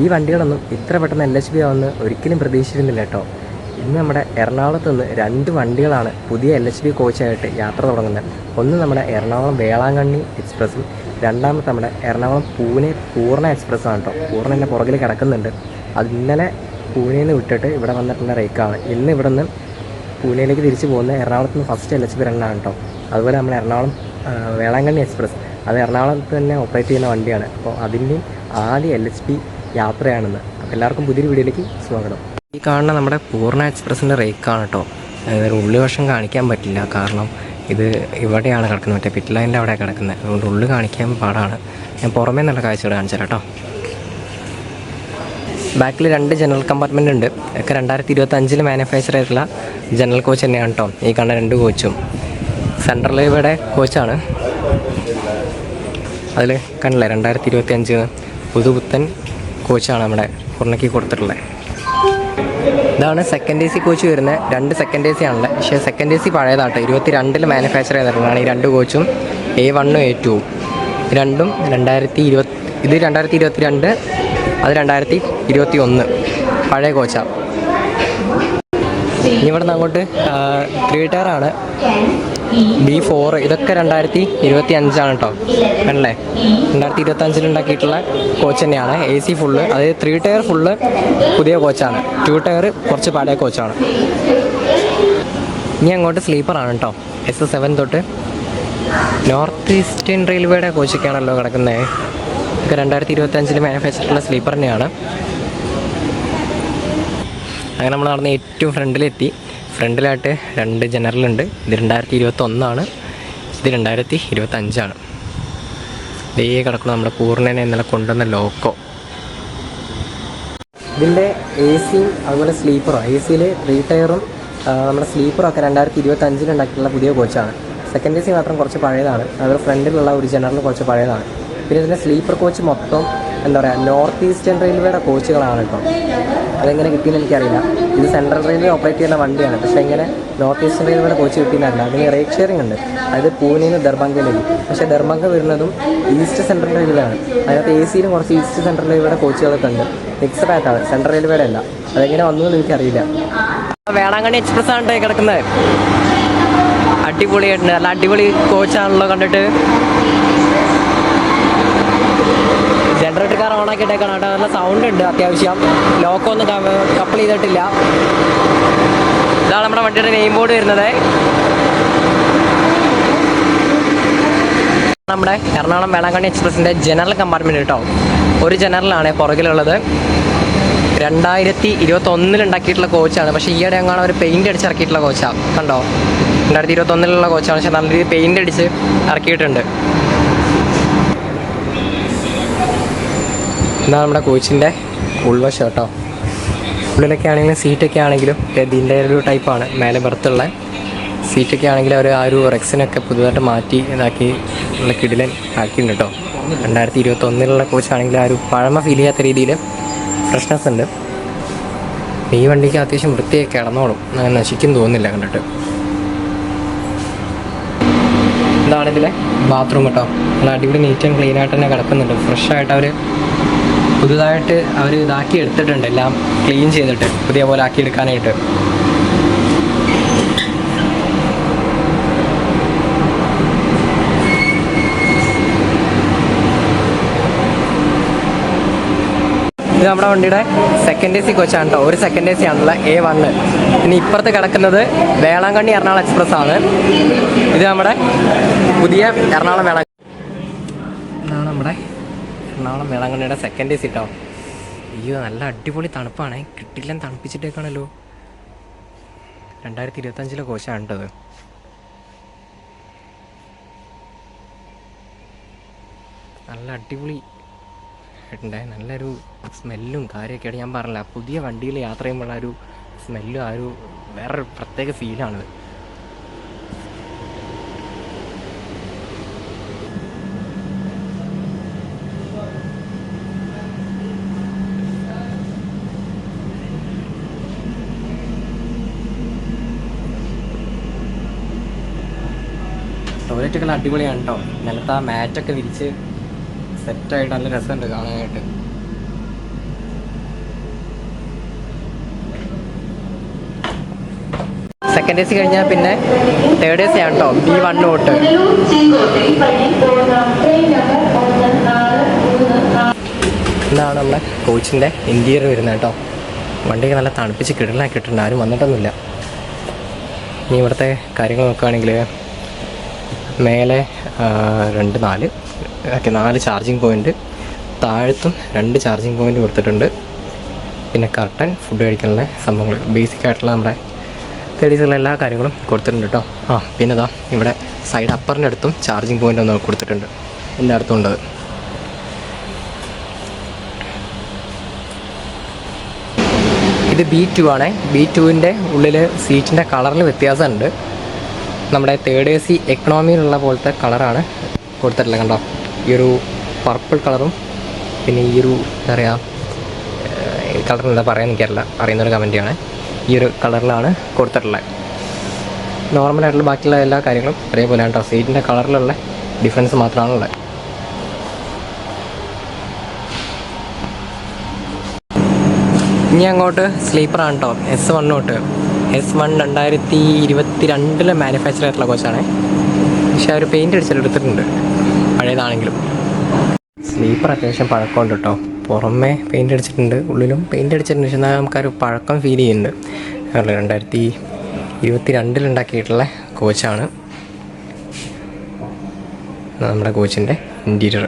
ഈ വണ്ടികളൊന്നും ഇത്ര പെട്ടെന്ന് എൽ എച്ച് ബി ആവുമെന്ന് ഒരിക്കലും പ്രതീക്ഷിച്ചിരുന്നില്ല കേട്ടോ. ഇന്ന് നമ്മുടെ എറണാകുളത്ത് നിന്ന് രണ്ട് വണ്ടികളാണ് പുതിയ എൽ എച്ച് ബി കോച്ചായിട്ട് യാത്ര തുടങ്ങുന്നത്. ഒന്ന് നമ്മുടെ എറണാകുളം വേളാങ്കണ്ണി എക്സ്പ്രസ്സും രണ്ടാമത്തെ നമ്മുടെ എറണാകുളം പൂനെ പൂർണ എക്സ്പ്രസ്സാണ് കേട്ടോ. പൂർണ എന്റെ പുറകിൽ കിടക്കുന്നുണ്ട്. അത് ഇന്നലെ പൂനെയിൽ നിന്ന് വിട്ടിട്ട് ഇവിടെ വന്നിട്ടുള്ള റേക്കാണ്. ഇന്ന് ഇവിടെ നിന്ന് പൂനെയിലേക്ക് തിരിച്ചു പോകുന്ന എറണാകുളത്ത് നിന്ന് ഫസ്റ്റ് എൽ എച്ച് ബി റണ്ണാണ് കേട്ടോ. അതുപോലെ നമ്മൾ എറണാകുളം വേളാങ്കണ്ണി എക്സ്പ്രസ് അത് എറണാകുളത്ത് തന്നെ ഓപ്പറേറ്റ് ചെയ്യുന്ന വണ്ടിയാണ്. അപ്പോൾ അതിന്റെയും ആദ്യ എൽ എച്ച് പി യാത്രയാണെന്ന്. അപ്പോൾ എല്ലാവർക്കും പുതിയൊരു വീഡിയോയിലേക്ക് സ്വാഗതം. ഈ കാണുന്ന നമ്മുടെ പൂർണ എക്സ്പ്രസിന്റെ റേക്കാണ് കേട്ടോ അതായത് ഉള്ളി വശം കാണിക്കാൻ പറ്റില്ല. കാരണം ഇത് ഇവിടെയാണ് കിടക്കുന്നത്. മറ്റേ പിറ്റ് ലൈനിന്റെ അവിടെ കിടക്കുന്നത് അതുകൊണ്ട് ഉള്ളു കാണിക്കാൻ പാടാണ്. ഞാൻ പുറമേ നിന്നുള്ള കാഴ്ചകൾ കാണിച്ചു തരാം കേട്ടോ ബാക്കിൽ രണ്ട് ജനറൽ കമ്പാർട്ട്മെന്റ് ഉണ്ട്. ഒക്കെ രണ്ടായിരത്തി ഇരുപത്തി അഞ്ചിൽ മാനുഫാക്ചർ ആയിട്ടുള്ള ജനറൽ കോച്ച് തന്നെയാണ് കേട്ടോ ഈ കണ്ട രണ്ട് കോച്ചും. സെൻട്രൽ ഇവിടെ കോച്ചാണ്. അതിൽ കണ്ടില്ലേ? രണ്ടായിരത്തി ഇരുപത്തി അഞ്ച് പുതുപുത്തൻ കോച്ചാണ് നമ്മുടെ പൂർണയ്ക്ക് കൊടുത്തിട്ടുള്ളത്. ഇതാണ് സെക്കൻഡ് എ സി കോച്ച് വരുന്നത്. രണ്ട് സെക്കൻഡ് എ സി ആണല്ലേ പക്ഷേ സെക്കൻഡ് എ സി പഴയതാട്ടോ. ഇരുപത്തി രണ്ടിൽ മാനുഫാക്ചർ ചെയ്തിട്ടുള്ളതാണ് ഈ രണ്ട് കോച്ചും എ വണ്ണും എ ടുവും രണ്ടും രണ്ടായിരത്തി ഇരുപത്തി ഇത് രണ്ടായിരത്തി ഇരുപത്തി രണ്ട് അത് രണ്ടായിരത്തി ഇരുപത്തി ഒന്ന് പഴയ കോച്ചാണ് ഇനി ഇവിടെ നിന്ന് അങ്ങോട്ട് ത്രീ ടയറാണ് ബി ഫോർ ഇതൊക്കെ രണ്ടായിരത്തി ഇരുപത്തി അഞ്ചാണ് കേട്ടോ കണ്ടല്ലേ രണ്ടായിരത്തി ഇരുപത്തി അഞ്ചിൽ ഉണ്ടാക്കിയിട്ടുള്ള കോച്ച് തന്നെയാണ്. എ സി ഫുള്ള് അതായത് ത്രീ ടയർ ഫുള്ള് പുതിയ കോച്ചാണ് ടു ടയർ കുറച്ച് പഴയ കോച്ചാണ് ഇനി അങ്ങോട്ട് സ്ലീപ്പറാണ് കേട്ടോ എസ് സെവൻ തൊട്ട് നോർത്ത് ഈസ്റ്റേൺ റെയിൽവേയുടെ കോച്ചൊക്കെയാണല്ലോ കിടക്കുന്നത് ഇതൊക്കെ രണ്ടായിരത്തി ഇരുപത്തി അഞ്ചിൽ മാനുഫാക്ചറുള്ള സ്ലീപ്പർ തന്നെയാണ്. അങ്ങനെ നമ്മൾ നടന്ന് ഏറ്റവും ഫ്രണ്ടിലെത്തി ഫ്രണ്ടിലായിട്ട് രണ്ട് ജനറലുണ്ട്. ഇത് രണ്ടായിരത്തി ഇരുപത്തി ഒന്നാണ് ഇത് രണ്ടായിരത്തി ഇരുപത്തി അഞ്ചാണ് ഇതേ കിടക്കുന്ന നമ്മുടെ പൂർണനെ ഇന്നലെ കൊണ്ടുവന്ന ലോക്കോ. ഇതിന്റെ എ സിയും അതുപോലെ സ്ലീപ്പറും. എ സിയിൽ ത്രീ ടയറും നമ്മുടെ സ്ലീപ്പറൊക്കെ രണ്ടായിരത്തി ഇരുപത്തി അഞ്ചിൽ ഉണ്ടാക്കിയിട്ടുള്ള പുതിയ കോച്ചാണ്. സെക്കൻഡ് എ സി മാത്രം കുറച്ച് പഴയതാണ്. അതുപോലെ ഫ്രണ്ടിലുള്ള ഒരു ജനറൽ കുറച്ച് പഴയതാണ്. പിന്നെ ഇതിന്റെ സ്ലീപ്പർ കോച്ച് മൊത്തം എന്താ പറയുക നോർത്ത് ഈസ്റ്റേൺ റെയിൽവേയുടെ കോച്ചുകളാണ് കേട്ടോ. അതെങ്ങനെ കിട്ടിയെന്ന് എനിക്കറിയില്ല. ഇത് സെൻട്രൽ റെയിൽവേ ഓപ്പറേറ്റ് ചെയ്യുന്ന വണ്ടിയാണ്. പക്ഷേ ഇങ്ങനെ നോർത്ത് ഈസ്റ്റ് റെയിൽവേയുടെ കോച്ച് കിട്ടിയെന്നല്ല അതിന് റേറ്റ് ഷെയറിംഗ് ഉണ്ട്. അതായത് പൂനെയിൽ നിന്ന് ദർഭംഗയിലേക്ക് പക്ഷേ ദർഭംഗ വരുന്നതും ഈസ്റ്റ് സെൻട്രൽ റെയിൽവേ ആണ് അതിനകത്ത് എ സിയിലും കുറച്ച് ഈസ്റ്റ് സെൻട്രൽ റെയിൽവേയുടെ കോച്ചുകളൊക്കെ ഉണ്ട്. മിക്സഡ് ആയിട്ടാണ് സെൻട്രൽ റെയിൽവേയുടെ അല്ല. അതെങ്ങനെ വന്നു എന്ന് എനിക്കറിയില്ല. വേളാങ്കണ്ണി എക്സ്പ്രസ് ആണ് കിടക്കുന്നത്. അടിപൊളിയായിട്ടുണ്ട്. നല്ല അടിപൊളി കോച്ചാണല്ലോ കണ്ടിട്ട്. ഓൺ ആക്കിയിട്ടേക്കാണ് കേട്ടോ നല്ല സൗണ്ട് ഉണ്ട് അത്യാവശ്യം. ലോക്കോ ഒന്നും കപ്പിൾ ചെയ്തിട്ടില്ല. ഇതാണ് നമ്മുടെ വണ്ടിയുടെ നെയിം ബോർഡ് വരുന്നത്. നമ്മുടെ എറണാകുളം വേളാങ്കണ്ണി എക്സ്പ്രസിന്റെ ജനറൽ കമ്പാർട്ട്മെന്റ് കേട്ടോ ഒരു ജനറലാണ് പുറകിലുള്ളത്. രണ്ടായിരത്തി ഇരുപത്തി ഒന്നിൽ ഉണ്ടാക്കിയിട്ടുള്ള കോച്ചാണ് പക്ഷേ ഈയിടെ അങ്ങാണ് ഒരു പെയിന്റ് അടിച്ച് ഇറക്കിയിട്ടുള്ള കോച്ചാണ് കണ്ടോ? രണ്ടായിരത്തി ഇരുപത്തി ഒന്നിലുള്ള കോച്ചാണ് പക്ഷേ നല്ല രീതിയിൽ പെയിന്റ് അടിച്ച് ഇറക്കിയിട്ടുണ്ട്. ഇതാണ് നമ്മുടെ കോച്ചിന്റെ ഉൾവശം കേട്ടോ. ഉള്ളിലൊക്കെ ആണെങ്കിലും സീറ്റൊക്കെ ആണെങ്കിലും ഇതിന്റെ ഒരു ടൈപ്പാണ്. മേലെ ബർത്തുള്ള സീറ്റൊക്കെ ആണെങ്കിൽ അവർ ആ ഒരു റെക്സിനൊക്കെ പുതുതായിട്ട് മാറ്റി ഇതാക്കി ഉള്ള കിടിലൻ ആക്കിയിട്ടുണ്ട് കേട്ടോ. രണ്ടായിരത്തി ഇരുപത്തി ഒന്നിലുള്ള കോച്ചാണെങ്കിൽ ആ ഒരു പഴമ ഫീൽ ചെയ്യാത്ത രീതിയിൽ ഫ്രഷ്നെസ് ഉണ്ട്. ഈ വണ്ടിക്ക് അത്യാവശ്യം വൃത്തിയായി കിടന്നോളും. അങ്ങനെ നശിക്കും തോന്നുന്നില്ല കണ്ടിട്ട്. ഇതാണ് ഇതിലെ ബാത്റൂം കേട്ടോ. നല്ല അടിപൊളി നീറ്റ് ആൻഡ് ക്ലീൻ ആയിട്ട് തന്നെ കിടക്കുന്നുണ്ട്. ഫ്രഷ് ആയിട്ട് അവർ പുതുതായിട്ട് അവർ ഇതാക്കി എടുത്തിട്ടുണ്ട് എല്ലാം ക്ലീൻ ചെയ്തിട്ട് പുതിയ പോലെ ആക്കി എടുക്കാനായിട്ട്. ഇത് നമ്മുടെ വണ്ടിയുടെ സെക്കൻഡ് എ സി കോച്ചാണ് കേട്ടോ ഒരു സെക്കൻഡ് എ സി ആണുള്ള എ വണ്ണ് ഇനി ഇപ്പുറത്ത് കിടക്കുന്നത് വേളാങ്കണ്ണി എറണാകുളം എക്സ്പ്രസ് ആണ്. ഇത് നമ്മുടെ പുതിയ എറണാകുളം വേളാങ്കണ്ണി. ഇതാണ് നമ്മുടെ എറണാകുളം വേളാങ്കണ്ണിയുടെ സെക്കൻഡ് എ സി അയ്യോ നല്ല അടിപൊളി തണുപ്പാണ്. കിട്ടില്ല തണുപ്പിച്ചിട്ടേക്കാണല്ലോ. രണ്ടായിരത്തി ഇരുപത്തഞ്ചിലെ കേട്ടത് നല്ല അടിപൊളി ഉണ്ടായ നല്ലൊരു സ്മെല്ലും കാര്യമൊക്കെയാണ് ഞാൻ പറഞ്ഞില്ല പുതിയ വണ്ടിയിൽ യാത്ര ചെയ്യുമ്പോഴുള്ള ഒരു സ്മെല്ലും ആ ഒരു വേറൊരു പ്രത്യേക ഫീലാണിത് ക്ലൈമറ്റൊക്കെ അടിപൊളിയാണ് കേട്ടോ നിലത്ത് ആ മാറ്റൊക്കെ വിരിച്ച് സെറ്റായിട്ട് നല്ല രസമുണ്ട് കാണാനായിട്ട്. സെക്കൻഡ് എ സി കഴിഞ്ഞാൽ പിന്നെ തേർഡ് എ സി ആണ് കേട്ടോ ബി വൺ തൊട്ട്. ഇതാണ് നമ്മുടെ കോച്ചിന്റെ ഇന്റീരിയർ വരുന്നത് കേട്ടോ വണ്ടിക്ക് നല്ല തണുപ്പിച്ച് കിടലാക്കിയിട്ടുണ്ട്. ആരും വന്നിട്ടൊന്നുമില്ല. ഇനി ഇവിടുത്തെ കാര്യങ്ങൾ നോക്കുകയാണെങ്കിൽ മേലെ രണ്ട് നാല്. ഓക്കെ നാല് ചാർജിങ് പോയിന്റ് താഴത്തും രണ്ട് ചാർജിങ് പോയിന്റ് കൊടുത്തിട്ടുണ്ട്. പിന്നെ കർട്ടൻ ഫുഡ് കഴിക്കാനുള്ള സംഭവങ്ങൾ. ബേസിക് ആയിട്ടുള്ള നമ്മുടെ ലേഡീസുള്ള എല്ലാ കാര്യങ്ങളും കൊടുത്തിട്ടുണ്ട് കേട്ടോ ആ പിന്നെ ഇതാ ഇവിടെ സൈഡ് അപ്പറിന്റെ അടുത്തും ചാർജിങ് പോയിന്റ് ഒന്ന് കൊടുത്തിട്ടുണ്ട്. എന്റെ അടുത്തും ഉണ്ട് ഇത് ബി ടു ആണ്. ബി ടുവിന്റെ ഉള്ളിൽ സീറ്റിന്റെ കളറിൽ വ്യത്യാസമുണ്ട്. നമ്മുടെ തേർഡ് എ സി എക്കണോമിയിലുള്ള പോലത്തെ കളറാണ് കൊടുത്തിട്ടുള്ളത് കണ്ടോ? ഈ ഒരു പർപ്പിൾ കളറും പിന്നെ ഈ ഒരു എന്താ പറയുക കളർ എന്താ പറയാൻ എനിക്കറിയില്ല. അറിയുന്നൊരു കമന്റാണ് ഈ ഒരു കളറിലാണ് കൊടുത്തിട്ടുള്ളത്. നോർമലായിട്ടുള്ള ബാക്കിയുള്ള എല്ലാ കാര്യങ്ങളും ഒരേപോലെയാണ് കേട്ടോ സീറ്റിന്റെ കളറിലുള്ള ഡിഫറൻസ് മാത്രമാണ് ഉള്ളത് ഇനി അങ്ങോട്ട് സ്ലീപ്പറാണ് കേട്ടോ എസ് വൺ തൊട്ട് എസ് വൺ രണ്ടായിരത്തി ഇരുപത്തി രണ്ടിലെ മാനുഫാക്ചർ ആയിട്ടുള്ള കോച്ചാണ് പക്ഷെ അവർ പെയിന്റ് അടിച്ചെടുത്തിട്ടുണ്ട് പഴയതാണെങ്കിലും. സ്ലീപ്പർ അത്യാവശ്യം പഴക്കമുണ്ട് കേട്ടോ പുറമേ പെയിന്റ് അടിച്ചിട്ടുണ്ട് ഉള്ളിലും പെയിന്റ് അടിച്ചിട്ടുണ്ട്. പക്ഷെ എന്നാൽ നമുക്കൊരു പഴക്കം ഫീൽ ചെയ്യുന്നുണ്ട്. രണ്ടായിരത്തി ഇരുപത്തി രണ്ടിലുണ്ടാക്കിയിട്ടുള്ള കോച്ചാണ് നമ്മുടെ കോച്ചിന്റെ ഇന്റീരിയർ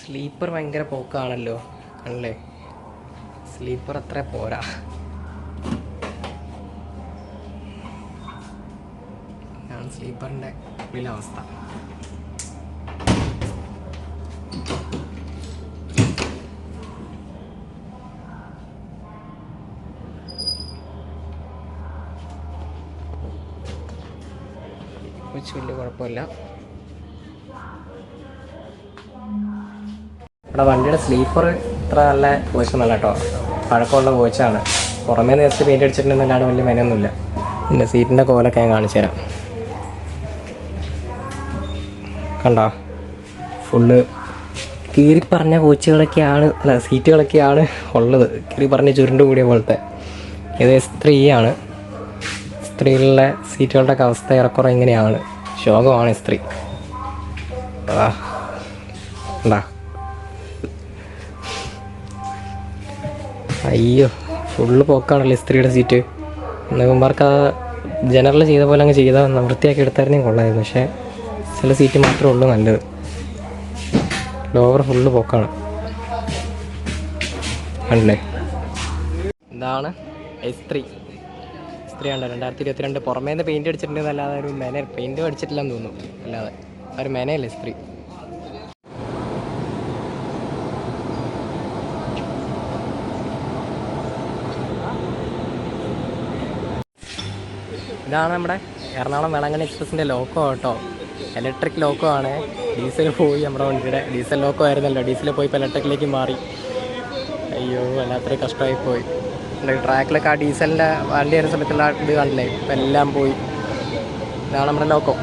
സ്ലീപ്പർ ഭയങ്കര പോക്കാണല്ലോ. ആണല്ലേ സ്ലീപ്പർ അത്ര പോരാ. സ്ലീപ്പറിന്റെ ഉള്ളിലെ അവസ്ഥ വലിയ കുഴപ്പമില്ല. ഇവിടെ വണ്ടിയുടെ സ്ലീപ്പർ ഇത്ര നല്ല കോച്ചൊന്നുമല്ല കേട്ടോ. പഴക്കമുള്ള കോച്ചാണ് പുറമേ നേരത്തെ പെയിന്റ് അടിച്ചിട്ടുണ്ടെന്നല്ലാണ്ട് വലിയ മെനൊന്നുമില്ല പിന്നെ സീറ്റിന്റെ കോലൊക്കെ ഞാൻ കാണിച്ചു തരാം കണ്ടോ. ഫുള്ള് കീറി പറഞ്ഞ കോച്ചുകളൊക്കെയാണ് അല്ല സീറ്റുകളൊക്കെയാണ് ഉള്ളത്. കീറി പറഞ്ഞ ചുരുണ്ട് കൂടിയ പോലത്തെ. ഇത് സ്ത്രീയാണ്. സ്ത്രീകളിലെ സീറ്റുകളുടെ ഒക്കെ അവസ്ഥ ഏറെക്കുറെ ഇങ്ങനെയാണ്. ശോകമാണ് സ്ത്രീ. അയ്യോ ഫുള്ള് പോക്കാണല്ലോ സ്ത്രീയുടെ സീറ്റ്. എന്നവന്മാർക്ക് ആ ജനറൽ ചെയ്ത പോലെ അങ്ങ് ചെയ്താൽ വൃത്തിയാക്കി എടുത്തായിരുന്നെങ്കിൽ കൊള്ളായിരുന്നു. പക്ഷേ ചില സീറ്റ് മാത്രമേ ഉള്ളൂ നല്ലത്. ലോവർ ഫുള്ള് പോക്കാണ്. അല്ലേ ഇതാണ് എസ് ത്രീ എസ് ത്രീ ഉണ്ട് രണ്ടായിരത്തി ഇരുപത്തിരണ്ട് പുറമേ നിന്ന് പെയിന്റ് അടിച്ചിട്ടുണ്ട് അല്ലാതെ ഒരു മെന പെയിന്റ് അടിച്ചിട്ടില്ലെന്ന് തോന്നുന്നു. അല്ലാതെ. ഒരു ഒരു എസ് ത്രീ ഇതാണ് നമ്മുടെ എറണാകുളം വേളാങ്കണ്ണി എക്സ്പ്രസിന്റെ ലോക്കോ കേട്ടോ. ഇലക്ട്രിക് ലോക്കോ ആണ്. ഡീസൽ പോയി നമ്മുടെ വണ്ടിയുടെ. ഡീസൽ ലോക്കോ ആയിരുന്നല്ലോ. ഡീസൽ പോയി ഇപ്പോൾ ഇലക്ട്രിക്കിലേക്ക് മാറി. അയ്യോ വല്ലാത്തൊരു കഷ്ടമായി പോയി. ട്രാക്കിലൊക്കെ ആ ഡീസലിന്റെ വണ്ടി വരുന്ന സമയത്തുള്ള ഇത് കണ്ടില്ലേ? ഇപ്പം എല്ലാം പോയി. ഇതാണ് നമ്മുടെ ലോക്കോ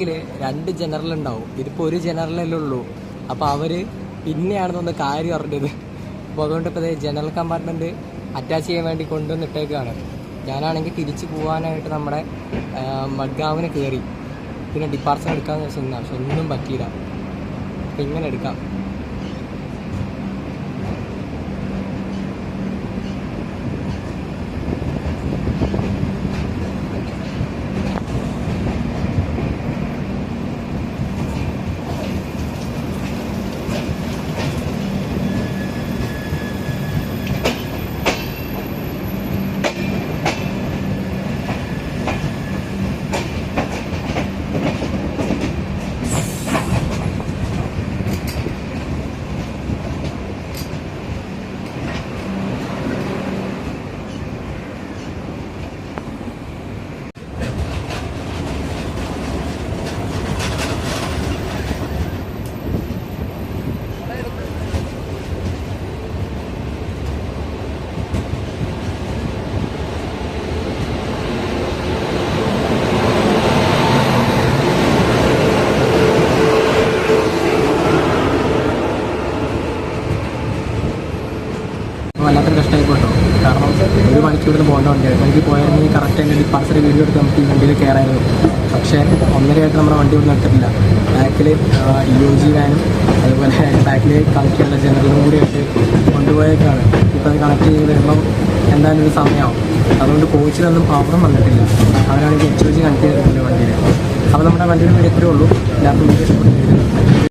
ബാക്കിൽ രണ്ട് ജനറൽ ഉണ്ടാവും. ഇതിപ്പോൾ ഒരു ജനറലല്ലേ ഉള്ളൂ. അപ്പോൾ അവർ പിന്നെയാണെന്നൊന്ന് കാര്യം അറിഞ്ഞത്. അപ്പോൾ അതുകൊണ്ട് ഇപ്പോൾ ജനറൽ കമ്പാർട്ട്മെന്റ് അറ്റാച്ച് ചെയ്യാൻ വേണ്ടി കൊണ്ടുവന്നിട്ടേക്കാണ് ഞാനാണെങ്കിൽ തിരിച്ച് പോകാനായിട്ട് നമ്മുടെ മഡ്ഗാവിന് കയറി പിന്നെ ഡിപ്പാർച്ചർ എടുക്കാമെന്ന് വെച്ചാൽ പക്ഷെ ഒന്നും പറ്റിയില്ല. അപ്പം ഇങ്ങനെ എടുക്കാം. വണ്ടിയായിരുന്നു പോയായിരുന്നെങ്കിൽ കറക്റ്റ് എന്റെ ഡിപ്പാർച്ചർ വീഡിയോ എടുത്ത് നമുക്ക് ഈ വണ്ടിയിൽ കയറായിരുന്നു പക്ഷേ ഒന്നരയായിട്ട് നമ്മുടെ വണ്ടി ഒന്നും എടുത്തിട്ടില്ല. ബാക്കിൽ യു ജി വാനും അതുപോലെ ബാക്കിൽ കണക്ട് ചെയ്യാനുള്ള ജനറലും കൂടി ആയിട്ട് കൊണ്ടുപോയേക്കാണ്. ഇപ്പോൾ അത് കണക്ട് ചെയ്ത് വരുമ്പം എന്തായാലും ഒരു സമയമാവും അതുകൊണ്ട് കോച്ചിലൊന്നും പ്രോബ്ലം വന്നിട്ടില്ല. അവരാണെങ്കിൽ എച്ച് ഒ ജി കണക്ട് ചെയ്തിട്ടുണ്ട് വണ്ടിയിൽ അപ്പോൾ നമ്മുടെ വണ്ടിയുടെ വീഡിയോ ഇത്രയേ ഉള്ളൂ. എല്ലാവർക്കും